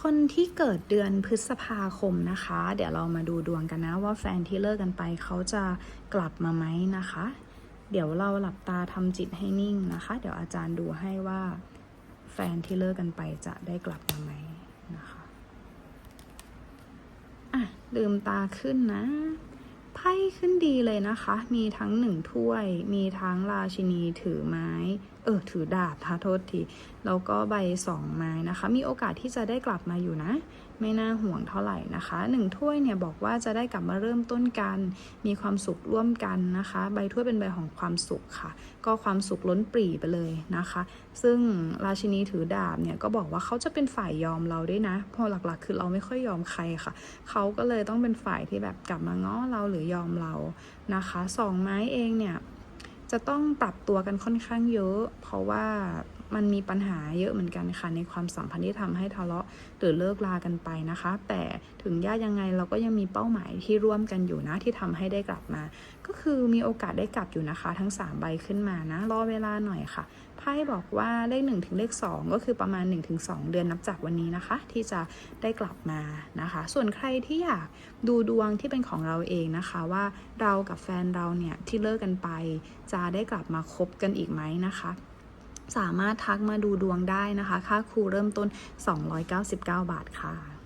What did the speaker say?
คนที่เกิดเดือนพฤษภาคมนะคะ เดี๋ยวเรามาดูดวงกันนะว่าแฟนที่เลิกกันไปเขาจะกลับมาไหมนะคะ เดี๋ยวเราหลับตาทำจิตให้นิ่งนะคะ เดี๋ยวอาจารย์ดูให้ว่าแฟนที่เลิกกันไปจะได้กลับมาไหมนะคะ อะลืมตาขึ้นนะ ไพ่ขึ้นดีเลยนะคะ มีทั้งหนึ่งถ้วย มีทั้งราชินีถือไม้ เออ ถือดาบท้าโทษที แล้วก็ใบสองไม้นะคะ มีโอกาสที่จะได้กลับมาอยู่นะ ไม่น่าห่วงเท่าไหร่นะคะหนึ่งถ้วยเนี่ยบอกว่าจะได้กลับมาเริ่มต้นกัน มีความสุขร่วมกันนะคะ ใบถ้วยเป็นใบของความสุขค่ะ ก็ความสุขล้นปรีไปเลยนะคะ ซึ่งราชินีถือดาบเนี่ยก็บอกว่าเขาจะเป็นฝ่ายยอมเราด้วยนะเพราะหลักๆ คือเราไม่ค่อยยอมใครค่ะ เขาก็เลยต้องเป็นฝ่ายที่แบบกลับมาง้อเราหรือยอมเรานะคะสองไม้เองเนี่ย จะต้องปรับตัวกันค่อนข้างเยอะ เพราะว่ามันมีปัญหาเยอะเหมือนกันค่ะ ในความสัมพันธ์ที่ทำให้ทะเลาะหรือเลิกลากันไปนะคะ แต่ถึงยากยังไงเราก็ยังมีเป้าหมายที่ร่วมกันอยู่นะที่ทำให้ได้กลับมา ก็คือมีโอกาสได้กลับอยู่นะคะ ทั้ง 3 ใบขึ้นมานะรอเวลาหน่อยค่ะไพ่บอกว่าเลข1ถึงเลข 2 ก็คือประมาณ 1-2 เดือนนับจากวันนี้นะคะ ที่จะได้กลับมานะคะ ส่วนใครที่อยากดูดวงที่เป็นของเราเองนะคะว่าเรากับแฟนเราเนี่ยที่เลิกกันไปจะจะได้กลับมาคบกันอีกไหมนะคะ สามารถทักมาดูดวงได้นะคะ ค่าครูเริ่มต้น 299 บาทค่ะ